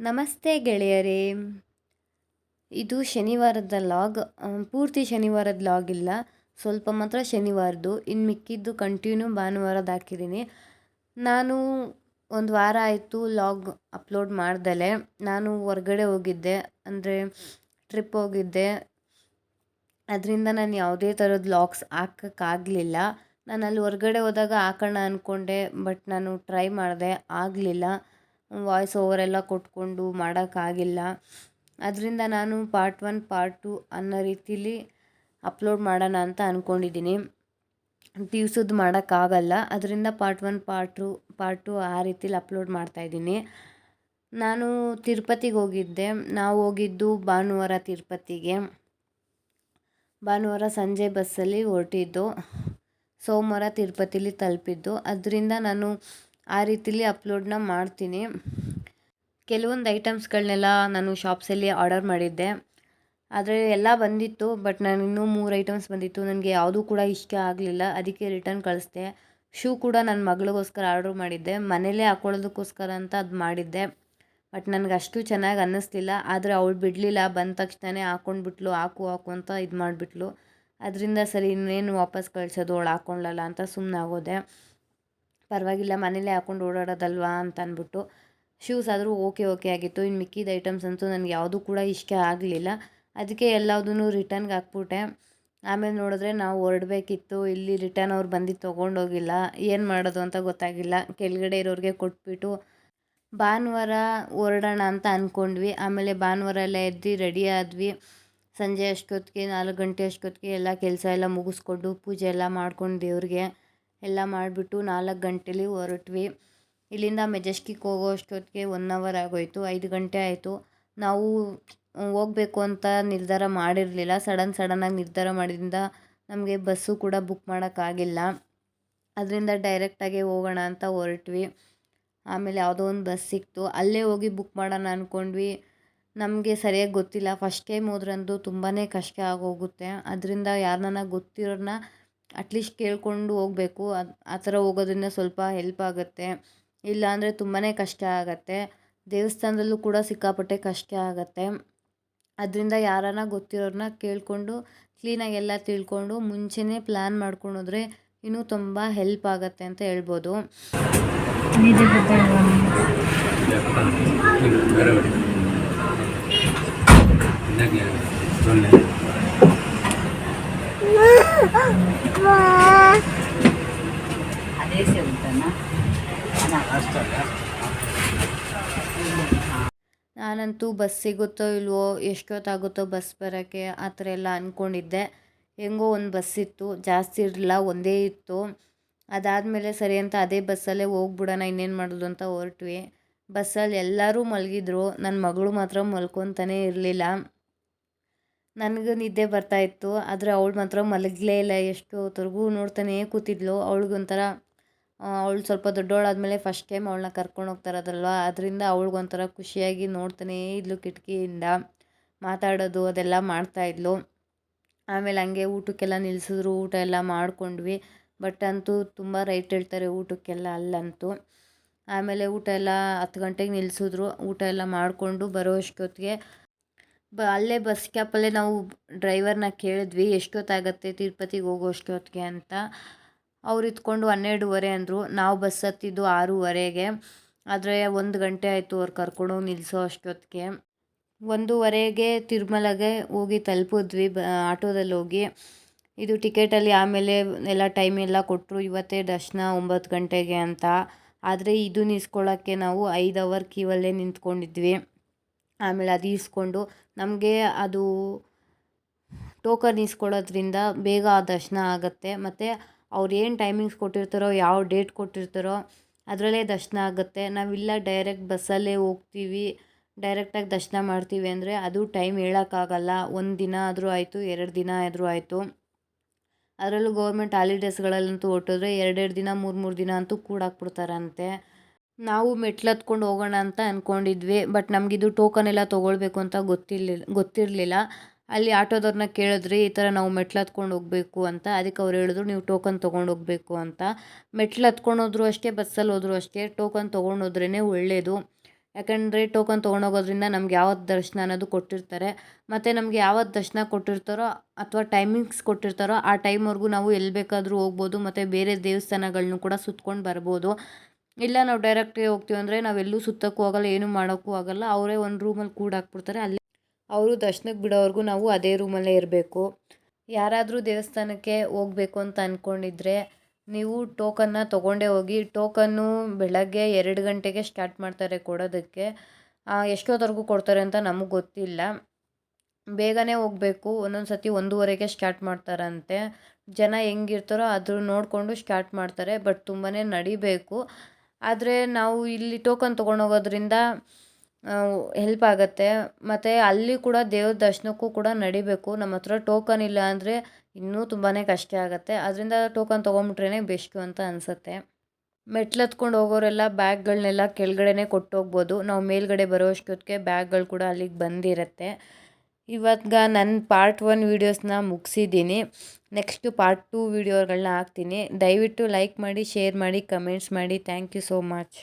ನಮಸ್ತೆ ಗೆಳೆಯರೇ. ಇದು ಶನಿವಾರದ ಲಾಗ್ ಪೂರ್ತಿ ಶನಿವಾರದ ಲಾಗ್ ಇಲ್ಲ. ಸ್ವಲ್ಪ ಮಾತ್ರ ಶನಿವಾರದ್ದು ಇನ್ನು ಮಿಕ್ಕಿದ್ದು ಕಂಟಿನ್ಯೂ ಭಾನುವಾರದ ಹಾಕಿದ್ದೀನಿ ನಾನು ಒಂದು ವಾರ ಆಯಿತು ಲಾಗ್ ಅಪ್ಲೋಡ್ ಮಾಡ್ದಲೆ. ನಾನು ಹೊರ್ಗಡೆ ಹೋಗಿದ್ದೆ. ಅಂದರೆ ಟ್ರಿಪ್ ಹೋಗಿದ್ದೆ. ಅದರಿಂದ ನಾನು ಯಾವುದೇ ಥರದ ಲಾಗ್ಸ್ ಹಾಕೋಕ್ಕಾಗಲಿಲ್ಲ. ನಾನು ಅಲ್ಲಿ ಹೊರ್ಗಡೆ ಹೋದಾಗ ಹಾಕೋಣ ಅಂದ್ಕೊಂಡೆ ಬಟ್ ನಾನು ಟ್ರೈ ಮಾಡಿದೆ. ಆಗಲಿಲ್ಲ. ವಾಯ್ಸ್ ಓವರ್ ಎಲ್ಲ ಕೊಟ್ಕೊಂಡು ಮಾಡೋಕ್ಕಾಗಿಲ್ಲ. ಅದರಿಂದ ನಾನು ಪಾರ್ಟ್ ಒನ್ ಪಾರ್ಟ್ ಟು ಅನ್ನೋ ರೀತಿಲಿ ಅಪ್ಲೋಡ್ ಮಾಡೋಣ ಅಂತ ಅಂದ್ಕೊಂಡಿದ್ದೀನಿ ದಿವ್ಸದ್ದು ಮಾಡೋಕ್ಕಾಗಲ್ಲ. ಅದರಿಂದ part one part two part two ಆ ರೀತಿಲಿ ಅಪ್ಲೋಡ್ ಮಾಡ್ತಾಯಿದ್ದೀನಿ ನಾನು ತಿರುಪತಿಗೆ ಹೋಗಿದ್ದೆ. ನಾವು ಹೋಗಿದ್ದು ಭಾನುವಾರ ತಿರುಪತಿಗೆ. ಭಾನುವಾರ ಸಂಜೆ ಬಸ್ಸಲ್ಲಿ ಹೊರಟಿದ್ದು. ಸೋಮವಾರ ತಿರುಪತಿಲಿ ತಲುಪಿದ್ದು. ಅದರಿಂದ ನಾನು ಆ ರೀತಿಲಿ ಅಪ್ಲೋಡನ್ನ ಮಾಡ್ತೀನಿ. ಕೆಲವೊಂದು ಐಟಮ್ಸ್ಗಳನ್ನೆಲ್ಲ ನಾನು ಶಾಪ್ಸಲ್ಲಿ ಆರ್ಡರ್ ಮಾಡಿದ್ದೆ. ಆದರೆ ಎಲ್ಲ ಬಂದಿತ್ತು, ಬಟ್ ನಾನು ಇನ್ನೂ ಮೂರು ಐಟಮ್ಸ್ ಬಂದಿತ್ತು. ನನಗೆ ಯಾವುದೂ ಕೂಡ ಇಷ್ಟ ಆಗಲಿಲ್ಲ. ಅದಕ್ಕೆ ರಿಟರ್ನ್ ಕಳಿಸ್ದೆ. ಶೂ ಕೂಡ ನನ್ನ ಮಗಳಿಗೋಸ್ಕರ ಆರ್ಡ್ರ್ ಮಾಡಿದ್ದೆ. ಮನೇಲೇ ಹಾಕ್ಕೊಳ್ಳೋದಕ್ಕೋಸ್ಕರ ಅಂತ ಅದು ಮಾಡಿದ್ದೆ. ಬಟ್ ನನಗೆ ಅಷ್ಟು ಚೆನ್ನಾಗಿ ಅನ್ನಿಸ್ಲಿಲ್ಲ. ಆದರೆ ಅವಳು ಬಿಡಲಿಲ್ಲ. ಬಂದ ತಕ್ಷಣವೇ ಹಾಕ್ಕೊಂಡ್ಬಿಟ್ಲು ಹಾಕು ಹಾಕು ಅಂತ ಇದು ಮಾಡಿಬಿಟ್ಲು ಅದರಿಂದ ಸರಿ ಇನ್ನೇನು ವಾಪಸ್ ಕಳಿಸೋದು, ಅವಳು ಹಾಕ್ಕೊಳ್ಳಲ್ಲ ಅಂತ ಸುಮ್ಮನೆ ಆಗೋದೆ ಪರವಾಗಿಲ್ಲ, ಮನೇಲೇ ಹಾಕ್ಕೊಂಡು ಓಡಾಡೋದಲ್ವಾ ಅಂತ ಅಂದ್ಬಿಟ್ಟು ಶೂಸ್ ಆದರೂ ಓಕೆ ಓಕೆ ಆಗಿತ್ತು. ಇನ್ನು ಮಿಕ್ಕಿದ ಐಟಮ್ಸ್ ಅಂತೂ ನನಗೆ ಯಾವುದೂ ಕೂಡ ಇಷ್ಟ ಆಗಲಿಲ್ಲ. ಅದಕ್ಕೆ ಎಲ್ಲದೂ ರಿಟರ್ನ್ಗೆ ಹಾಕ್ಬಿಟ್ಟೆ. ಆಮೇಲೆ ನೋಡಿದ್ರೆ ನಾವು ಹೊರಡಬೇಕಿತ್ತು. ಇಲ್ಲಿ ರಿಟರ್ನ್ ಅವ್ರು ಬಂದು ತೊಗೊಂಡೋಗಿಲ್ಲ. ಏನು ಮಾಡೋದು ಅಂತ ಗೊತ್ತಾಗಿಲ್ಲ. ಕೆಳಗಡೆ ಇರೋರಿಗೆ ಕೊಟ್ಬಿಟ್ಟು ಭಾನುವಾರ ಹೊರಡೋಣ ಅಂತ ಅಂದ್ಕೊಂಡ್ವಿ ಆಮೇಲೆ ಭಾನುವಾರ ಎಲ್ಲ ಎದ್ದು ರೆಡಿ ಆದ್ವಿ. ಸಂಜೆ ಅಷ್ಟೊತ್ತಿಗೆ, ನಾಲ್ಕು ಗಂಟೆ ಅಷ್ಟೊತ್ತಿಗೆ ಎಲ್ಲ ಕೆಲಸ ಎಲ್ಲ ಮುಗಿಸ್ಕೊಂಡು ಪೂಜೆ ಎಲ್ಲ ಮಾಡ್ಕೊಂಡು ದೇವ್ರಿಗೆ ಎಲ್ಲ ಮಾಡಿಬಿಟ್ಟು ನಾಲ್ಕು ಗಂಟೆಲಿ ಹೊರಟ್ವಿ. ಇಲ್ಲಿಂದ ಮೆಜೆಸ್ಟಿಕ್ ಹೋಗೋ ಅಷ್ಟೊತ್ತಿಗೆ ಒನ್ ಅವರ್ ಆಗೋಯಿತು. ಐದು ಗಂಟೆ ಆಯಿತು. ನಾವು ಹೋಗ್ಬೇಕು ಅಂತ ನಿರ್ಧಾರ ಮಾಡಿರಲಿಲ್ಲ. ಸಡನ್ ಸಡನ್ನಾಗಿ ನಿರ್ಧಾರ ಮಾಡಿದ್ರಿಂದ ನಮಗೆ ಬಸ್ಸು ಕೂಡ ಬುಕ್ ಮಾಡೋಕ್ಕಾಗಿಲ್ಲ. ಅದರಿಂದ ಡೈರೆಕ್ಟಾಗಿ ಹೋಗೋಣ ಅಂತ ಹೊರಟ್ವಿ. ಆಮೇಲೆ ಯಾವುದೋ ಒಂದು ಬಸ್ ಸಿಕ್ತು. ಅಲ್ಲೇ ಹೋಗಿ ಬುಕ್ ಮಾಡೋಣ ಅಂದ್ಕೊಂಡ್ವಿ ನಮಗೆ ಸರಿಯಾಗಿ ಗೊತ್ತಿಲ್ಲ. ಫಸ್ಟ್ ಟೈಮ್ ಹೋದ್ರಂತೂ ತುಂಬಾ ಕಷ್ಟ ಆಗೋಗುತ್ತೆ. ಅದರಿಂದ ಯಾರನ್ನ ಗೊತ್ತಿರೋರನ್ನ ಅಟ್ಲೀಸ್ಟ್ ಕೇಳಿಕೊಂಡು ಹೋಗಬೇಕು. ಅದು, ಆ ಥರ ಹೋಗೋದ್ರಿಂದ ಸ್ವಲ್ಪ ಹೆಲ್ಪ್ ಆಗುತ್ತೆ. ಇಲ್ಲಾಂದರೆ ತುಂಬಾ ಕಷ್ಟ ಆಗುತ್ತೆ. ದೇವಸ್ಥಾನದಲ್ಲೂ ಕೂಡ ಸಿಕ್ಕಾಪಟ್ಟೆ ಕಷ್ಟ ಆಗುತ್ತೆ. ಅದರಿಂದ ಯಾರನ್ನ ಗೊತ್ತಿರೋರನ್ನ ಕೇಳಿಕೊಂಡು ಕ್ಲೀನಾಗಿ ಎಲ್ಲ ತಿಳ್ಕೊಂಡು ಮುಂಚೆನೇ ಪ್ಲ್ಯಾನ್ ಮಾಡ್ಕೊಂಡು ಹೋದರೆ ಇನ್ನೂ ತುಂಬ ಹೆಲ್ಪ್ ಆಗುತ್ತೆ ಅಂತ ಹೇಳ್ಬೋದು. ನಾನಂತೂ ಬಸ್ ಸಿಗುತ್ತೋ ಇಲ್ವೋ, ಎಷ್ಟೊತ್ತಾಗುತ್ತೋ ಬಸ್ ಬರೋಕ್ಕೆ ಆ ಥರ ಎಲ್ಲ ಅಂದ್ಕೊಂಡಿದ್ದೆ ಹೆಂಗೋ ಒಂದು ಬಸ್ ಇತ್ತು, ಜಾಸ್ತಿ ಇರಲಿಲ್ಲ, ಒಂದೇ ಇತ್ತು. ಅದಾದಮೇಲೆ ಸರಿ ಅಂತ ಅದೇ ಬಸ್ಸಲ್ಲೇ ಹೋಗ್ಬಿಡೋಣ, ಇನ್ನೇನು ಮಾಡೋದು ಅಂತ ಹೊರಟ್ವಿ. ಬಸ್ಸಲ್ಲಿ ಎಲ್ಲರೂ ಮಲಗಿದ್ರು ನನ್ನ ಮಗಳು ಮಾತ್ರ ಮಲ್ಕೊತಾನೇ ಇರಲಿಲ್ಲ. ನನಗೂ ನಿದ್ದೆ ಬರ್ತಾಯಿತ್ತು ಆದರೆ ಅವಳು ಮಾತ್ರ ಮಲಗಲೇ ಇಲ್ಲ. ಎಷ್ಟು ತರಗೂ ನೋಡ್ತಾನೇ ಕೂತಿದ್ಲು. ಅವಳಿಗೊಂಥರ ಅವಳು ಸ್ವಲ್ಪ ದೊಡ್ಡವಳಾದಮೇಲೆ ಫಸ್ಟ್ ಟೈಮ್ ಅವಳನ್ನ ಕರ್ಕೊಂಡು ಹೋಗ್ತಾ ಇರೋದಲ್ವ? ಅದರಿಂದ ಅವಳಿಗೊಂಥರ ಖುಷಿಯಾಗಿ ನೋಡ್ತಾನೇ ಇದ್ಲು ಕಿಟಕಿಯಿಂದ. ಮಾತಾಡೋದು, ಅದೆಲ್ಲ ಮಾಡ್ತಾಯಿದ್ಲು ಆಮೇಲೆ ಹಂಗೆ ಊಟಕ್ಕೆಲ್ಲ ನಿಲ್ಲಿಸಿದ್ರು ಊಟ ಎಲ್ಲ ಮಾಡಿಕೊಂಡ್ವಿ. ಬಟ್ ಅಂತೂ ತುಂಬ ರೈಟ್ ಹೇಳ್ತಾರೆ ಊಟಕ್ಕೆಲ್ಲ ಅಲ್ಲಂತೂ. ಆಮೇಲೆ ಊಟ ಎಲ್ಲ ಹತ್ತು ಗಂಟೆಗೆ ನಿಲ್ಲಿಸಿದ್ರು ಊಟ ಎಲ್ಲ ಮಾಡಿಕೊಂಡು ಬರೋ ಅಷ್ಟೊತ್ತಿಗೆ ಬ, ಅಲ್ಲೇ ಬಸ್ ಕ್ಯಾಪಲ್ಲೇ ನಾವು ಡ್ರೈವರ್ನ ಕೇಳಿದ್ವಿ ಎಷ್ಟೊತ್ತಾಗತ್ತೆ ತಿರುಪತಿಗೆ ಹೋಗೋ ಅಷ್ಟೊತ್ತಿಗೆ ಅಂತ. ಅವ್ರು ಇದ್ಕೊಂಡು ಹನ್ನೆರಡುವರೆ ಅಂದರು. ನಾವು ಬಸ್ ಹತ್ತಿದ್ದು ಆರೂವರೆಗೆ. ಆದರೆ ಒಂದು ಗಂಟೆ ಆಯಿತು ಅವ್ರು ಕರ್ಕೊಂಡೋಗಿ ನಿಲ್ಲಿಸೋ ಅಷ್ಟೊತ್ತಿಗೆ ಒಂದೂವರೆಗೆ ತಿರುಮಲಗೆ ಹೋಗಿ ತಲುಪಿದ್ವಿ, ಬ, ಆಟೋದಲ್ಲಿ ಹೋಗಿ. ಇದು ಟಿಕೆಟಲ್ಲಿ ಆಮೇಲೆ ಎಲ್ಲ ಟೈಮ್ ಎಲ್ಲ ಕೊಟ್ಟರು ಇವತ್ತೇ ದರ್ಶನ ಒಂಬತ್ತು ಗಂಟೆಗೆ ಅಂತ. ಆದರೆ ಇದು ನಿಲ್ಸ್ಕೊಳ್ಳೋಕ್ಕೆ ನಾವು ಐದು ಅವರ್ ಕ್ಯೂವಲ್ಲೇ ನಿಂತ್ಕೊಂಡಿದ್ವಿ. ಆಮೇಲೆ ಅದು ಇಸ್ಕೊಂಡು ನಮಗೆ ಅದು ಟೋಕನ್ ಇಸ್ಕೊಳ್ಳೋದ್ರಿಂದ ಬೇಗ ಆ ದರ್ಶನ ಆಗುತ್ತೆ. ಮತ್ತು ಅವ್ರು ಏನು ಟೈಮಿಂಗ್ಸ್ ಕೊಟ್ಟಿರ್ತಾರೋ, ಯಾವ ಡೇಟ್ ಕೊಟ್ಟಿರ್ತಾರೋ ಅದರಲ್ಲೇ ದರ್ಶನ ಆಗುತ್ತೆ. ನಾವಿಲ್ಲ ಡೈರೆಕ್ಟ್ ಬಸ್ಸಲ್ಲೇ ಹೋಗ್ತೀವಿ ಡೈರೆಕ್ಟಾಗಿ ದರ್ಶನ ಮಾಡ್ತೀವಿ ಅಂದರೆ ಅದು ಟೈಮ್ ಹೇಳೋಕ್ಕಾಗಲ್ಲ. ಒಂದು ದಿನ ಆದರೂ ಆಯಿತು, ಎರಡು ದಿನ ಆದರೂ ಆಯಿತು. ಅದರಲ್ಲೂ ಗೌರ್ಮೆಂಟ್ ಹಾಲಿಡೇಸ್ಗಳಲ್ಲಂತೂ ಹೊರಟೋದ್ರೆ ಎರಡೆರಡು ದಿನ ಮೂರು ಮೂರು ದಿನ ಅಂತೂ ಕೂಡಾಕ್ಬಿಡ್ತಾರಂತೆ. ನಾವು ಮೆಟ್ಲು ಹತ್ಕೊಂಡು ಹೋಗೋಣ ಅಂತ ಅಂದ್ಕೊಂಡಿದ್ವಿ ಬಟ್ ನಮಗಿದು ಟೋಕನ್ ಎಲ್ಲ ತೊಗೊಳ್ಬೇಕು ಅಂತ ಗೊತ್ತಿರಲಿಲ್ಲ ಗೊತ್ತಿರಲಿಲ್ಲ. ಅಲ್ಲಿ ಆಟೋದವ್ರನ್ನ ಕೇಳಿದ್ರಿ, ಈ ಥರ ನಾವು ಮೆಟ್ಲು ಹತ್ಕೊಂಡು ಹೋಗಬೇಕು ಅಂತ. ಅದಕ್ಕೆ ಅವ್ರು ಹೇಳಿದ್ರು, ನೀವು ಟೋಕನ್ ತೊಗೊಂಡು ಹೋಗಬೇಕು ಅಂತ. ಮೆಟ್ಲು ಹತ್ಕೊಂಡು ಹೋದ್ರು ಅಷ್ಟೇ ಬಸ್ಸಲ್ಲಿ ಹೋದ್ರು ಅಷ್ಟೇ. ಟೋಕನ್ ತೊಗೊಂಡು ಹೋದ್ರೇ ಒಳ್ಳೆಯದು ಯಾಕಂದರೆ ಟೋಕನ್ ತೊಗೊಂಡೋಗೋದ್ರಿಂದ ನಮ್ಗೆ ಯಾವತ್ತು ದರ್ಶನ ಅನ್ನೋದು ಕೊಟ್ಟಿರ್ತಾರೆ. ಮತ್ತು ನಮಗೆ ಯಾವತ್ತು ದರ್ಶನ ಕೊಟ್ಟಿರ್ತಾರೋ ಅಥವಾ ಟೈಮಿಂಗ್ಸ್ ಕೊಟ್ಟಿರ್ತಾರೋ, ಆ ಟೈಮ್ವರೆಗೂ ನಾವು ಎಲ್ಲಿ ಬೇಕಾದರೂ ಹೋಗ್ಬೋದು, ಮತ್ತು ಬೇರೆ ದೇವಸ್ಥಾನಗಳನ್ನೂ ಕೂಡ ಸುತ್ಕೊಂಡು ಬರ್ಬೋದು. ಇಲ್ಲ, ನಾವು ಡೈರೆಕ್ಟಾಗಿ ಹೋಗ್ತೀವಿ ಅಂದರೆ ನಾವೆಲ್ಲೂ ಸುತ್ತಕ್ಕೂ ಹೋಗಲ್ಲ ಏನೂ ಮಾಡೋಕ್ಕೂ ಆಗಲ್ಲ. ಅವರೇ ಒಂದು ರೂಮಲ್ಲಿ ಕೂಡಾಕ್ಬಿಡ್ತಾರೆ ಅಲ್ಲಿ ಅವರು ದರ್ಶನಕ್ಕೆ ಬಿಡೋವರೆಗೂ ನಾವು ಅದೇ ರೂಮಲ್ಲೇ ಇರಬೇಕು. ಯಾರಾದರೂ ದೇವಸ್ಥಾನಕ್ಕೆ ಹೋಗಬೇಕು ಅಂತ ಅಂದ್ಕೊಂಡಿದ್ರೆ ನೀವು ಟೋಕನ್ನ ತೊಗೊಂಡೇ ಹೋಗಿ ಟೋಕನ್ನು ಬೆಳಗ್ಗೆ ಎರಡು ಗಂಟೆಗೆ ಸ್ಟಾರ್ಟ್ ಮಾಡ್ತಾರೆ ಕೊಡೋದಕ್ಕೆ. ಎಷ್ಟೊತ್ತವರೆಗೂ ಕೊಡ್ತಾರೆ ಅಂತ ನಮಗೆ ಗೊತ್ತಿಲ್ಲ. ಬೇಗನೆ ಹೋಗಬೇಕು ಒಂದೊಂದು ಸತಿ ಒಂದೂವರೆಗೆ ಸ್ಟಾರ್ಟ್ ಮಾಡ್ತಾರಂತೆ. ಜನ ಹೆಂಗಿರ್ತಾರೋ ಅದ್ರ ನೋಡಿಕೊಂಡು ಸ್ಟಾರ್ಟ್ ಮಾಡ್ತಾರೆ ಬಟ್ ತುಂಬಾ ನಡಿಬೇಕು. ಆದರೆ ನಾವು ಇಲ್ಲಿ ಟೋಕನ್ ತೊಗೊಂಡೋಗೋದ್ರಿಂದ ಹೆಲ್ಪ್ ಆಗುತ್ತೆ. ಮತ್ತು ಅಲ್ಲಿ ಕೂಡ ದೇವ್ರ ದರ್ಶನಕ್ಕೂ ಕೂಡ ನಡಿಬೇಕು. ನಮ್ಮ ಹತ್ರ ಟೋಕನ್ ಇಲ್ಲ ಅಂದರೆ ಇನ್ನೂ ತುಂಬಾ ಕಷ್ಟ ಆಗುತ್ತೆ. ಅದರಿಂದ ಟೋಕನ್ ತೊಗೊಂಬಿಟ್ರೇ ಬೆಸ್ಟು ಅಂತ ಅನಿಸುತ್ತೆ. ಮೆಟ್ಲು ಹತ್ಕೊಂಡು ಹೋಗೋರೆಲ್ಲ ಬ್ಯಾಗ್ಗಳನ್ನೆಲ್ಲ ಕೆಳಗಡೆನೇ ಕೊಟ್ಟೋಗ್ಬೋದು. ನಾವು ಮೇಲ್ಗಡೆ ಬರೋ ಅಷ್ಟೊತ್ತಿಗೆ ಬ್ಯಾಗ್ಗಳು ಕೂಡ ಅಲ್ಲಿಗೆ ಬಂದಿರುತ್ತೆ. ಇವಾಗ ನನ್ನ ಪಾರ್ಟ್ ಒನ್ ವೀಡಿಯೋಸ್ನ ಮುಗಿಸಿದ್ದೀನಿ. ನೆಕ್ಸ್ಟು ಪಾರ್ಟ್ ಟೂ ವೀಡಿಯೋಗಳನ್ನ ಹಾಕ್ತೀನಿ. ದಯವಿಟ್ಟು ಲೈಕ್ ಮಾಡಿ ಶೇರ್ ಮಾಡಿ ಕಮೆಂಟ್ಸ್ ಮಾಡಿ. Thank you so much